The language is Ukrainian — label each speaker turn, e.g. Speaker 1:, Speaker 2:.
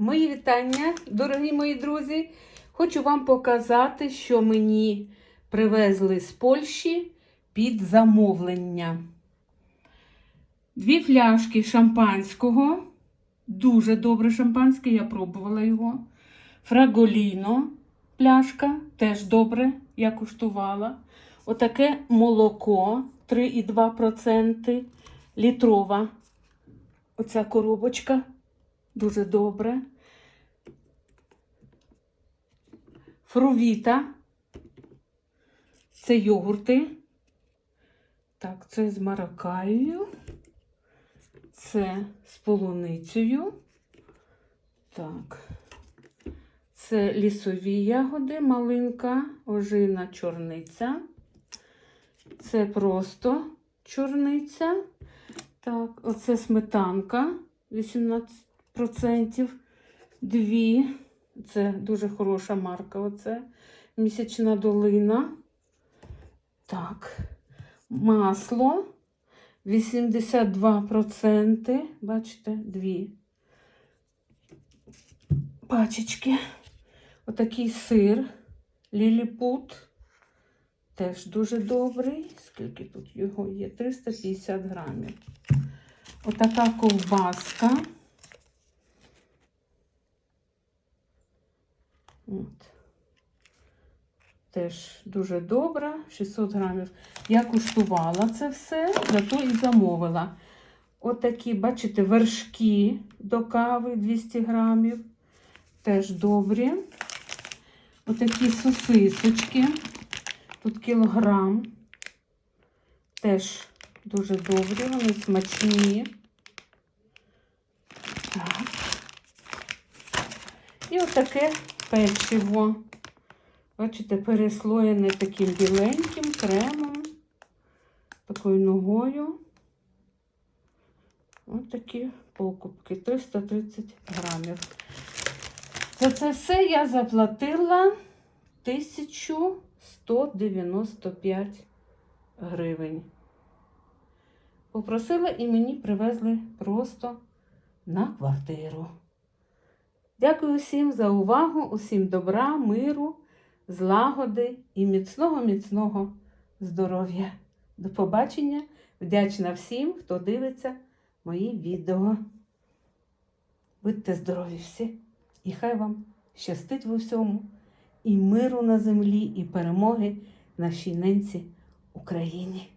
Speaker 1: Мої вітання, дорогі мої друзі. Хочу вам показати, що мені привезли з Польщі під замовлення. Дві фляшки шампанського. Дуже добре шампанське, я пробувала його. Фраголіно пляшка, теж добре, я куштувала. Отаке молоко 3,2%. Літрова. Оця коробочка. Дуже добре. Фрувіта. Це йогурти. Так, це з маракаєю. Це з полуницею. Так. Це лісові ягоди, малинка, ожина, чорниця. Це просто чорниця. Так, оце сметанка 18%. Дві. Це дуже хороша марка. Оце місячна долина. Так, масло 82%. Бачите, дві пачечки. Отакий сир. Ліліпут. Теж дуже добрий. Скільки тут його є? 350 грамів. Отака ковбаска. От. Теж дуже добра, 600 грамів. Я куштувала це все, зато і замовила. Отакі, бачите, вершки до кави 200 грамів. Теж добрі. Отакі сосисочки. Тут кілограм. Теж дуже добрі, вони смачні. Так. І отаке печиво. Бачите, переслоєне таким біленьким кремом, такою ногою. Ось такі покупки, 330 грамів. За це все я заплатила 1195 гривень. Попросила і мені привезли просто на квартиру. Дякую всім за увагу, усім добра, миру, злагоди і міцного, міцного здоров'я. До побачення! Вдячна всім, хто дивиться мої відео. Будьте здорові всі! І хай вам щастить в усьому, і миру на землі, і перемоги нашій ненці Україні.